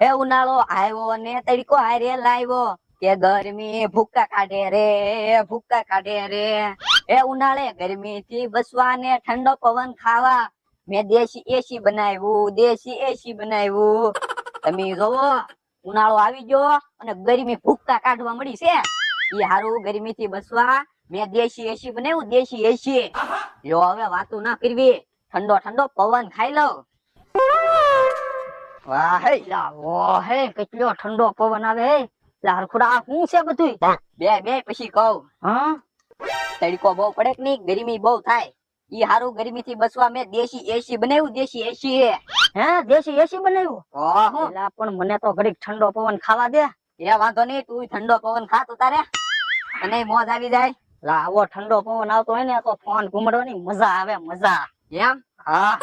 હે ઉનાળો આવ્યો ને તડકો હારે લાવ્યો. કે ગરમી ભૂક્કા કાઢે રે, ભૂક્કા કાઢે રે. એ ઉનાળે ગરમી થી બસવા ને ઠંડો પવન ખાવા. મેં દેશી એસી બનાવ્યું, દેશી એસી બનાવ્યું. તમે જોવો ઉનાળો આવી ગયો અને ગરમી ભૂક્કા કાઢવા મળી છે. ઈ હારું ગરમી થી બસવા. મેં દેશી એસી બનાવ્યું, દેશી એસી યો હવે વાતું ના કરવી. ઠંડો ઠંડો પવન ખાઈ લઉં. વાહ હે. લા ઓ હે કેટલો ઠંડો પવન આવે હે. લા હરખુડા શું છે બધું બે બે પછી કહું. હા? તડકો બહુ પડે કે નહીં? ગરમી બહુ થાય. ઈ હારું ગરમી થી બસવા મેં દેશી એસી બનાવ્યું દેશી એસી હે દેશી એસી બનાવ્યું? ઓહો. લા પણ મને તો ઘડીક ઠંડો પવન ખાવા દે. એ વાંધો નહીં તું ઠંડો પવન ખા તો તારે. અને મોજ આવી જાય. લા આવો ઠંડો પવન આવતો હોય ને તો ફોન ઘુમડવાની મજા આવે મજા. એમ? હા.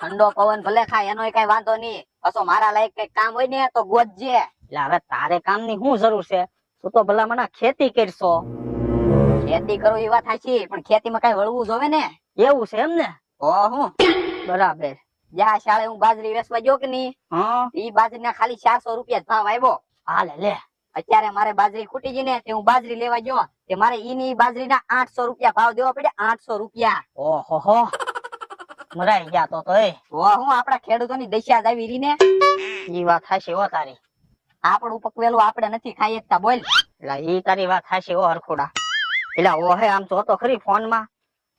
ઠંડો પવન ભલે ખાય એનો કઈ વાંધો નહીં. પાછો મારા લાયક કઈ કામ હોય ને તો ગોતજે એટલે હવે તારે કામની શું જરૂર છે? તું તો ભલા મને ખેતી કરશો. ખેતી કરો એ વાત સાચી પણ ખેતીમાં કઈ વળવું જોવે ને. એવું છે એમ ને? ઓહો બરાબર. જ્યાં શાળે હું બાજરી વેચવા ગયો કે નહીં ઈ બાજરી ના ખાલી ચારસો રૂપિયા ભાવ આવ્યો હાલે લે. અત્યારે મારે બાજરી ખૂટી ગઈ ને તે હું બાજરી લેવા ગયો તે મારે ઈની બાજરી ના આઠસો રૂપિયા ભાવ દેવા પડે આઠસો રૂપિયા. ઓહો મરાઈ જાતો તો એ. હું આપડા ખેડૂતોની દશા જ આવી ને? ઈ વાત હાશી હો તારી. આપણું પકવેલું આપણે નથી ખાઈ શકતા બોલ. એટલે ઈ તારી વાત હાશી હો હરખોડા. એટલે ઓહે આમ તો તો ખરી ફોનમાં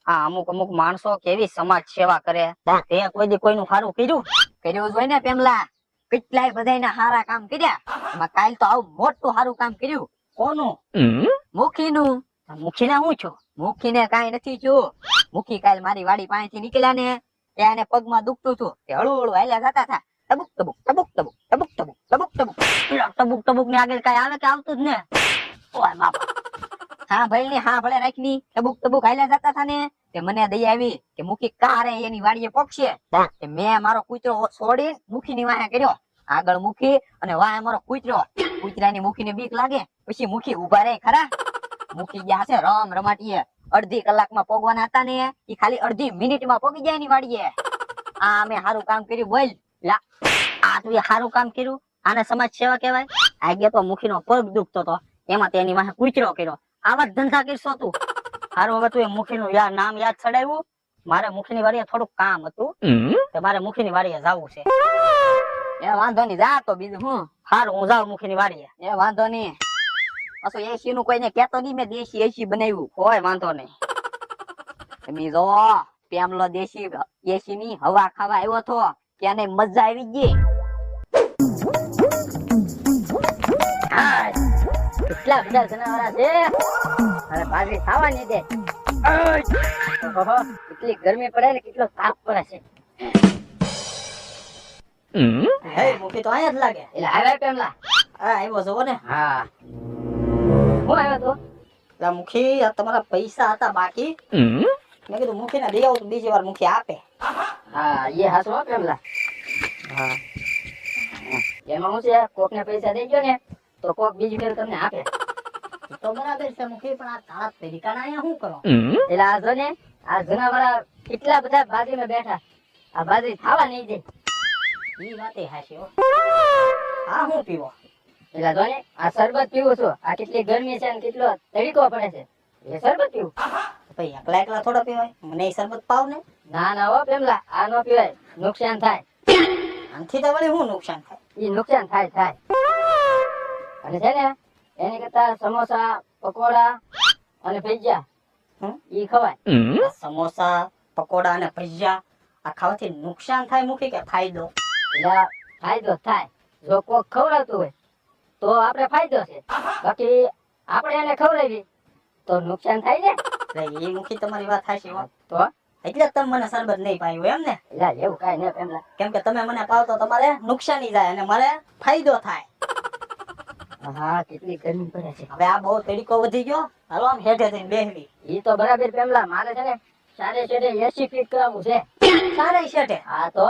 આ અમુક અમુક માણસો કેવી સમાજ સેવા કરે. તે કોઈ દી કોઈનું સારું કર્યું? કર્યું જ હોય ને પેમલા. કેટલાય બધાયના સારા કામ કર્યા. એમાં કાલ તો આવું મોટું સારું કામ કર્યું. કોનું? મુખીનું. મુખીને હું છું? મુખીને કાઈ નથી છું મુખી કાલ મારી વાડી પાસેથી નીકળ્યા ને ત્યાં એને પગમાં દુખતું હતું. તે હળુ હળુ હાલ્યા જતા હતા. ટબુક ટબુક ટબુક ટબુક ટબુક ટબુક ટબુક ટબુક ટબુક ટબુક ને આગળ કઈ આવે કે આવતું જ ને? ઓય બાપા. હા ને હા ભલે રાખની. ટબુક ટબુક હાલ્યા જતા હતા ને તે મને દઈ આવી કે મુખી કારે એની વાડીએ પગશે તે મેં મારો કૂતરો છોડી મુખી ની વાહે કર્યો. આગળ મુખી અને વાહ મારો કૂતરો. કૂતરાની મુખી ને બીક લાગે. પછી મુખી ઊભા રહે ખરા. મુખી ગયા છે રમ રમાટીએ. અડધી કલાકમાં પોગવાના હતા ને એ ખાલી અડધી મિનિટમાં પોગી જાય ની વાડીએ. આ અમે સારું કામ કર્યું બોલ લા. આ તું સારું કામ કર્યું આને સમાજ સેવા કહેવાય. આ ગયા તો મુખી નો પગ દુખતો હતો એમાં તેની વાહે કુચરો કર્યો. આવા જ ધંધા કરશો તું. સારું હવે તું એ મુખી નું નામ યાદ ચડાવ્યું? મારે મુખી ની વાડીએ થોડુંક કામ હતું. તે મારે મુખી ની વાડીએ જવું છે. એ વાંધો નહીં જા તો બીજું હું સારું હું જાઉં મુખી ની વાડીએ. એ વાંધો નહીં. પાછું એસી નું કોઈને કેતો નહીં મેં દેશી એસી બનાવ્યું. કોઈ વાંધો નહીં. તમે જો પેમલો દેશી એસી ની હવા ખાવા આવ્યો તો ત્યાંને મજા આવી ગઈ? કેટલા બધા જનાવરા છે? ખાવાની દે. કેટલી ગરમી પડે ને કેટલો તાપ પડે છે. હે મુખી તો અહીંયા જ લાગે. એટલે આવ્યા પેમલા હા આવ્યો છો ને. હા. હું આવ્યો તો? એટલે મુખી આ તમારા પૈસા હતા બાકી. મેં કીધું મુખી ને દઈ આવું તો બીજી વાર મુખી આપે. હા એ હાસો હો પેમલા હા. એમાં હું છે કોક ને પૈસા દઈ ગયો ને તો કોક બીજી ફેર તમને આપે. તો બરાબર છે મુખી પણ આ તારા તરીકાના અહીંયા શું કરો? એટલે આ જો ને આ જનાવરા કેટલા બધા બાજરીમાં બેઠા. આ બાજરી ખાવા નહીં દે. એ વાતે હો. હું પીવો? એટલે જો ને આ શરબત પીવું છું. આ કેટલી ગરમી છે ને કેટલો તડકો પડે છે. એ શરબત પીવું. ભાઈ એકલા એકલા થોડો પીવાય? મને શરબત પાવ ને. ના ના હો પેમલા આ નો પીવાય. નુકસાન થાય. આનથી તો વળી હું નુકસાન થાય? ઈ નુકસાન થાય થાય. અને છે ને એની કરતા સમોસા પકોડા અને ભજીયા ઈ ખવાય. સમોસા પકોડા અને ભજીયા આ ખાવાથી નુકસાન થાય મુખી કે ફાયદો? એટલે ફાયદો થાય. જો કોક ખવડાવતું હોય તો આપણે ફાયદો છે. બાકી આપણે એને ખવડાવી તો નુકસાન થાય છે? એ મુખી તમારી વાત થાય છે તો? એટલે તમે મને સરબત નહીં પાયું એમ ને? એવું કઈ નહીં એમ કેમ કે તમે મને પાવ તો તમારે નુકસાની જાય અને મારે ફાયદો થાય. હા કેટલી ગરમી પડે છે. હવે આ બહુ તડકો વધી ગયો. હાલો આમ હેઠે થઈને બેહવી. ઈ તો બરાબર પેમલા મારે છે ને સારે શેઠે એસી ફીટ કરાવવું છે. સારે શેઠે? હા તો?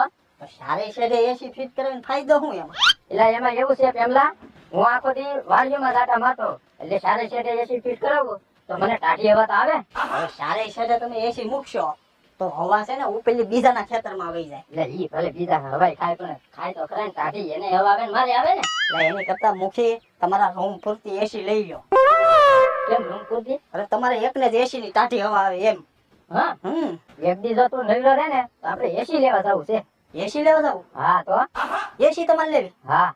સારે શેઠે એસી ફીટ કરાવીને ફાયદો શું એમાં? એટલે એમાં એવું છે પેમલા હું આખો દી વાડીઓમાં દાટા મારતો એટલે સારે શેઠે એસી ફીટ કરાવો. તો મને ટાઢી હવા તો આવે હવે સારે શેઠે તમે એસી મૂકશો તો હવા છે ને ઉપેલી બીજાના ખેતરમાં વહી જાય. એટલે ઈ ભલે બીજા હવાઈ ખાય પણ ખાય તો ખરા ને ટાઢી. એને હવા આવે ને મારે આવે ને. એટલે એની કરતા મુખી તમારા રૂમ પૂરતી એસી લઈ લો કેમ રૂમ પૂરતી? અરે તમારે એકને જ એસી ની ટાઢી હવા આવે એમ. હા? હમ. એક દી જો તું નવરો રહે ને તો આપણે એસી લેવા જવું છે. એસી લેવા જાવ? હા તો. એસી તમારે લેવી? હા.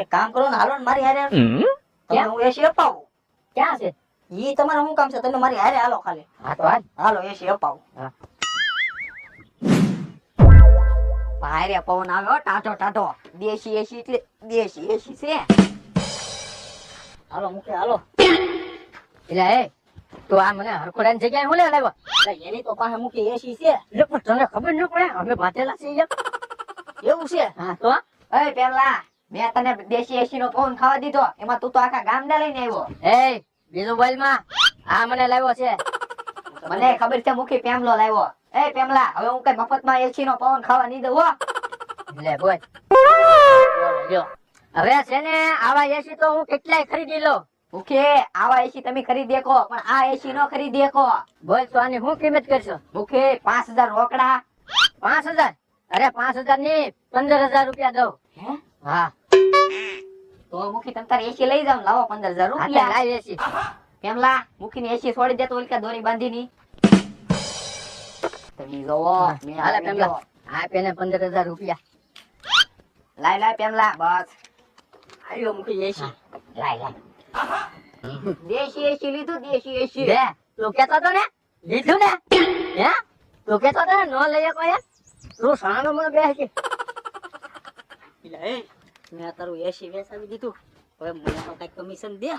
એક કામ કરો ને હાલો ને મારી હારે તમને હું એસી અપાવું. ક્યાં છે? ઈ તમારે શું કામ છે? તમે મારી હારે હાલો ખાલી. હા તો હાલો. એસી અપાવું. ભારે પવન આવ્યો ટાટો ટાટો દેશી એસી એટલે દેશી એસી છે. હાલો મૂકે હાલો. એટલે એ તું આ મને હરખોડાની જગ્યાએ હું લેવા લાવ્યો એટલે એની તો પાસે મૂકી એસી છે. એટલે પણ તને ખબર ન પડે અમે બાંધેલા છીએ એવું છે? હા તો? પેલા. મેં તને દેશી એસી નો ફોન ખાવા દીધો. એમાં તું તો આખા ગામડા લઈને આવ્યો. એ બીજો મોબાઈલમાં? આ મને લાવ્યો છે. મને ખબર છે મુખી પેમલો લાવ્યો. એ પેમલા હવે હું કઈ મફતમાં એસી નો પવન ખાવા નહીં દઉં લે બોલ. હવે છે ને આવા એસી તો હું કેટલાય ખરીદી લઉં. ઓકે આવા એસી તમે ખરીદી દેખો પણ આ એસી નો ખરીદી દેખો બોલ તો આની શું કિંમત કરશો? ઓકે પાંચ હજાર રોકડા. પાંચ હજાર? અરે પાંચ હજારની પંદર હજાર રૂપિયા દઉં. હા. તો મુખી તમે તારે એસી લઈ જાવ લાવો પંદર હજાર રૂપિયા. લાવ એસી પેમલા મુખી ની એસી છોડી દેતો ઓલી દોરી બાંધી ની તમે જોવો મેં હાલે પેમલા ગયો. આપે પંદર હજાર રૂપિયા. લાય લાય પેમલા બસ. આવ્યો મુખી એસી લાય લાય. દેશી એસી લીધું દેશી એસી બે. તું કેતો તો ને? લીધું ને? હે? તું કેતો તો ને? નો લઈ કોઈ તું સાનો મને બે છે મેં તારું એસી વેસાવી દીધું. હવે મને તો કઈ કમિશન દે.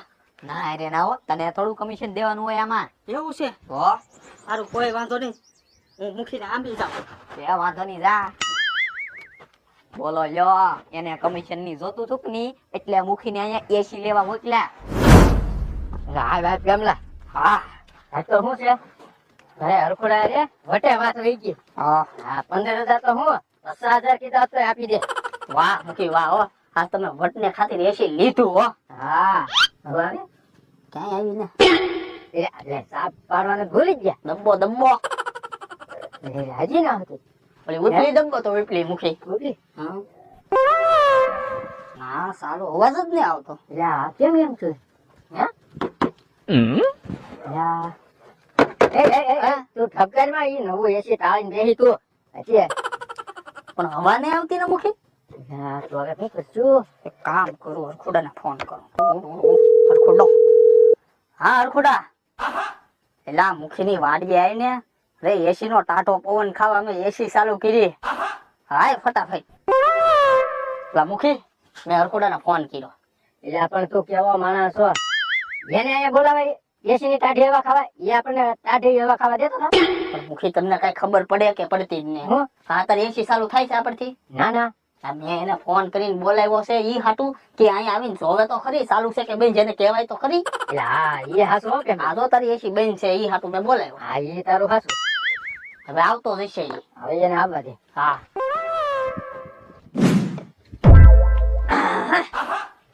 ના રે ના તને થોડું કમિશન દેવાનું હોય આમાં. એવું છે? હો. તારું કોઈ વાંધો નહીં. હું મૂકીને આંબી જાઉં. એ વાંધો નહીં જા. બોલો લ્યો. એને કમિશનની જોતું હતું ની એટલે મૂકીને અહીંયા એસી લેવા મોકલ્યા. હા ભાઈ પેમલા હા આ તો શું છે? ઘરે હરખોડા રે વટે વાત રહી ગઈ. હા પંદર હજાર તો હું દસ હજાર કીધા તો આપી દે. વાહ મૂકી વાહ હો. આ તમે વટને ખાतिर એસી લીધું હો. હા હવે? ક્યાંય આવી ને? એટલે સાપ પાડવાનું ભૂલી ગયા. દબ્બો દબ્બો હજી રાજી ના હતું. ઓલી ઉપલી દબ્બો તો વિપલી મુખી. ના સારો અવાજ જ નહીં આવતો. યા કેમ એમ છે? હે? યા. એ, એ, એ, એ, તું ઠપકારમાં ઈ નવું એસી ટાળીને બેસી તું. હજી. પણ હવા નહીં આવતી ને મુખી? હા તો હવે શું કરશું? એક કામ કરું હરખુડાને ફોન કરો. હરખુડો હા હરખુડા એલા મુખીની વાડી આવી ને રે એસી નો ટાટો પવન ખાવા મેં એસી ચાલુ કરી. હાય ફટાફટ. મુખી મેં હરખુડાને ફોન કર્યો. એટલે આપણે તું કેવો માણસ છો એને અહીંયા બોલાવાય એસી ની ટાઢી હવા ખાવા એ આપણને ટાઢી હવા ખાવા દેતો પણ મુખી તમને કઈ ખબર પડે કે પડતી જ નહીં. હું? તારે એસી ચાલુ થાય છે આપણથી ના ના. મેં એને ફોન કરીને બોલાવ્યો છે ઈ હાટું કે અહીં આવીને જોવે તો ખરી ચાલુ છે કે બેન જેને કહેવાય તો ખરી? એટલે હા એ હાસુ કે આ તો તારી એસી બેન છે ઈ હાટું મેં બોલાવ્યો. હા એ તારું હાસુ હવે આવતો જશે હવે એને આવવા દે. હા.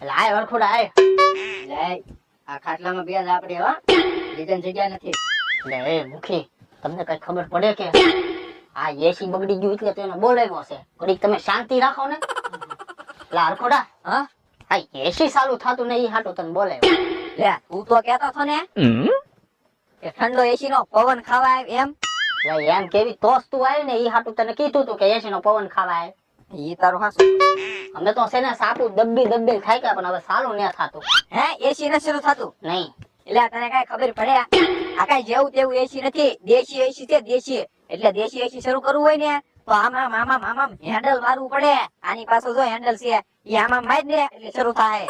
લાય વરખોડા આય. લાય આ ખાટલામાં બે આપડે આપણે હવા બીજાની જગ્યા નથી. એટલે એ મુખી તમને કઈ ખબર પડે કે? આ એસી બગડી ગયું એટલે તો એને બોલાવ્યો છે. ઘડીક તમે શાંતિ રાખો ને. એટલે હા? આ એસી ચાલુ થતું ને એ હાટું તને બોલાવ્યો. લે હું તો કેતો છો ને કે ઠંડો એસી નો પવન ખાવા આવે એમ. એમ કેવી તોસ તું આવી ને એ હાટું તને કીધું તું કે એસી નો પવન ખાવા આવે ઈ તારું હાસુ. અમે તો છે ને સાપુ દબ્બી દબ્બી ખાઈ ગયા પણ હવે સારું ન થાતું. હે એસી ન શરૂ થતું? નહીં. એટલે તને કઈ ખબર પડે આ? કઈ જેવું તેવું એસી નથી. દેશી એસી છે દેશી. એટલે દેશી એસી શરૂ કરવું હોય ને તો આમાં આમાં આમાં હેન્ડલ મારવું પડે. આની પાસે જો હેન્ડલ છે ઈ આમાં માર ને એટલે શરૂ થાય.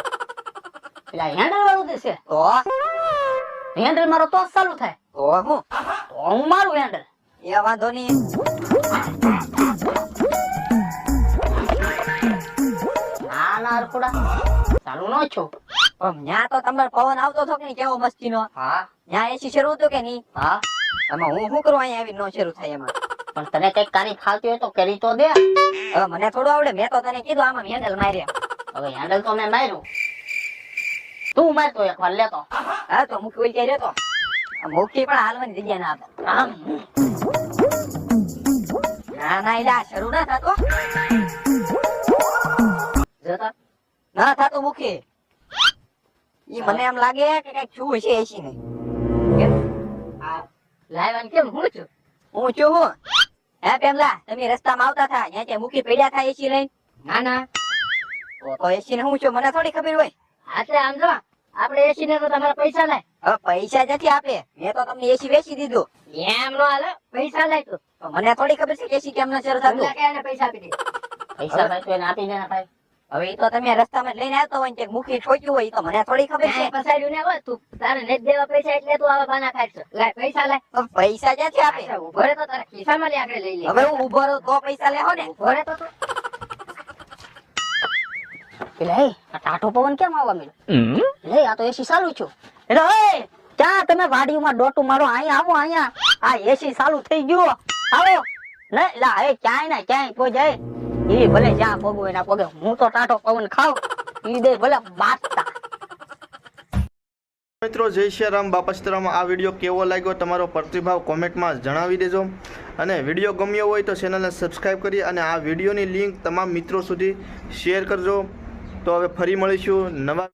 એટલે હેન્ડલ વાળું છે તો હેન્ડલ મારો તો ચાલુ થાય. તો હું? તો હું મારું હેન્ડલ એ વાંધો નહીં. ના ના ચાલુ ન છું પણ તો તમારે પવન આવતો હતો કે કેવો મસ્તી નો હા એસી શરૂ હતો કે નહીં? હા. આમાં હું શું કરું? અહીંયા આવી નો શરૂ થાય એમાં. પણ તને કંઈક કાની ફાલતી હોય તો કરી તો દે. હવે મને થોડું આવડે મેં તો તને કીધું આમાં હેન્ડલ માર્યા. હવે હેન્ડલ તો મેં માર્યું. તું મારતો એક વાર લેતો હા તો મુખી ઓલ ક્યાં રહેતો મૂકી પણ હાલવાની જગ્યા ના આમ ના ના એટલે શરૂ ના થતો. જોતો? ના થતો મુખી ઈ મને એમ લાગે કે કંઈક છું હશે એસી ને કેમ આ કેમ હું છું? હું છું હું? હે પેમલા તમે રસ્તામાં આવતા ત્યાં ત્યાં પડ્યા એસી લઈને? ના ના. તો તો એસી ને હું છું? મને થોડી ખબર હોય. આટલે આમ જો આપણે એસી ને તો તમારા પૈસા લાય. હવે પૈસા નથી આપે. મેં તો તમને એસી વેચી દીધું. એમ નો હાલે પૈસા લાય તો. મને થોડી ખબર છે એસી કેમ ન શરૂ થતું. પૈસા આપી દે. પૈસા ભાઈ આપી દે ને ભાઈ. હવે એ તો તમે રસ્તામાં લઈને આવતો હોય ને મુખી ઠોક્યું હોય તો મને થોડી ખબર છે. પસાડ્યું ને હોય તું તારે નથી દેવા પૈસા એટલે તું આવા બાના કાઢશો લાય પૈસા લાય. પૈસા જ્યાંથી આપે? ઊભો તો તારા. ખિસ્સામાં લઈ આગળ લઈ લે. હવે હું ઊભો રહું તો પૈસા લેહો ને. ઊભો તો તું. એટલે આ ટાઢો પવન કેમ આવવા મળ્યો લે આ તો એસી ચાલુ છું. એટલે ક્યાં તમે વાડીમાં ડોટું મારો? અહીંયા આવો અહીંયા. આ એસી ચાલુ થઈ ગયું. આવો લે લા હે ક્યાંય ના ક્યાંય કોઈ જાય. ઈ ભલે જ્યાં પગો એના પગે હું તો ટાટો પવન ખાવ ઈ દે ભલે બાતતા. મિત્રો, જય શ્રી રામ. બાપા સીતારામ આ વીડિયો કેવો લાગ્યો તમારો પ્રતિભાવ કોમેન્ટમાં જણાવી દેજો. અને વીડિયો ગમ્યો હોય તો ચેનલને સબસ્ક્રાઈબ કરી અને આ વિડીયોની લિંક તમામ મિત્રો સુધી શેર કરજો. તો હવે ફરી મળીશું નવા